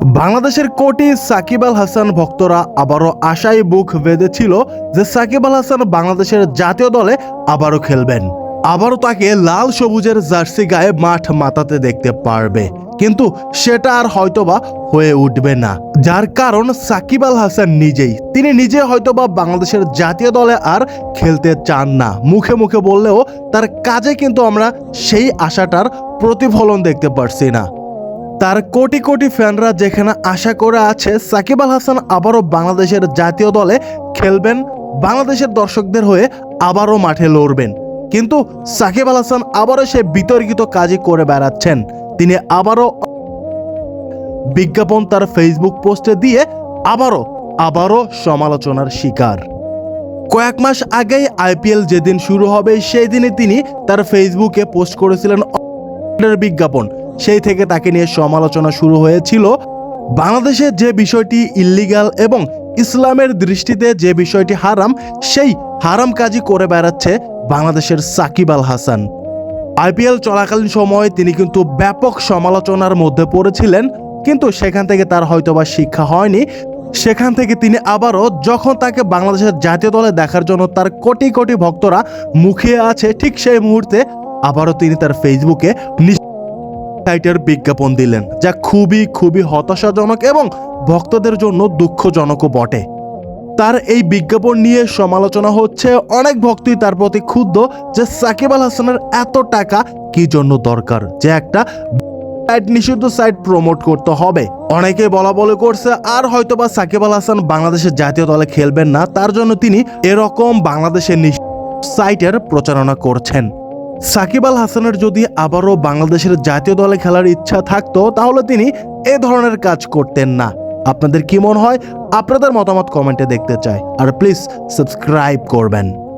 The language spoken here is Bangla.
বাংলাদেশের কোটি সাকিব আল হাসান ভক্তরা আবারও আশায় বুক বেঁধেছিল যে সাকিব আল হাসান বাংলাদেশের জাতীয় দলে আবারও খেলবেন। আবারও তাকে লাল সবুজের জার্সি গায়ে মাঠ মাতাতে দেখতে পারবে। কিন্তু সেটা আর হয়তোবা হয়ে উঠবে না। যার কারণ সাকিব আল হাসান নিজেই, তিনি নিজে হয়তোবা বাংলাদেশের জাতীয় দলে আর খেলতে চান না। মুখে মুখে বললেও তার কাজে কিন্তু আমরা সেই আশাটার প্রতিফলন দেখতে পারছি না। তার কোটি কোটি ফ্যানরা যেখানে আশা করে আছে, সাকিব আল হাসান আবারও বাংলাদেশের জাতীয় দলে খেলবেন, বাংলাদেশের দর্শকদের হয়ে আবারও মাঠে লড়বেন। কিন্তু সাকিব আল হাসান আবারও সে বিতর্কিত কাজই করে বেড়াচ্ছেন। তিনি আবারও বিজ্ঞাপন তার ফেসবুক পোস্টে দিয়ে আবারও আবারও সমালোচনার শিকার। কয়েক মাস আগেই আইপিএল যেদিন শুরু হবে, সেই দিনে তিনি তার ফেসবুকে পোস্ট করেছিলেন বিজ্ঞাপন। সেই থেকে তাকে নিয়ে সমালোচনা শুরু হয়েছিল। বাংলাদেশে যে বিষয়টি ইল্লিগাল এবং ইসলামের দৃষ্টিতে যে বিষয়টি হারাম, সেই হারাম কাজই করে বেড়াচ্ছে বাংলাদেশের সাকিব আল হাসান। আইপিএল চলাকালীন সময়ে তিনি কিন্তু ব্যাপক সমালোচনার মধ্যে পড়েছিলেন, কিন্তু সেখান থেকে তার হয়তোবা শিক্ষা হয়নি। সেখান থেকে তিনি আবারও যখন তাকে বাংলাদেশের জাতীয় দলে দেখার জন্য তার কোটি কোটি ভক্তরা মুখিয়ে আছে, ঠিক সেই মুহূর্তে আবারও তিনি তার ফেসবুকে নিজ সাইটের বিজ্ঞাপন দিলেন, যা খুবই খুবই হতাশাজনক এবং ভক্তদের জন্য দুঃখজনকও বটে। তার এই বিজ্ঞাপন নিয়ে সমালোচনা হচ্ছে অনেক ভক্তই তার প্রতি ক্ষুব্ধ যে সাকিব আল হাসানের এত টাকা কি জন্য দরকার, যে একটা সাইট নিষিদ্ধ সাইট প্রমোট করতে হবে। অনেকে বলা বলে করছে, আর হয়তোবা সাকিব আল হাসান বাংলাদেশের জাতীয় দলে খেলবেন না, তার জন্য তিনি এরকম বাংলাদেশের সাইটের প্রচারণা করছেন। সাকিব আল হাসানের যদি আবারও বাংলাদেশের জাতীয় দলে খেলার ইচ্ছা থাকতো, তাহলে তিনি এ ধরনের কাজ করতেন না। আপনাদের কি মনে হয়? আপনাদের মতামত কমেন্টে দেখতে চাই। আর প্লিজ সাবস্ক্রাইব করবেন।